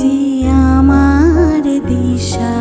যে আমার দিশা।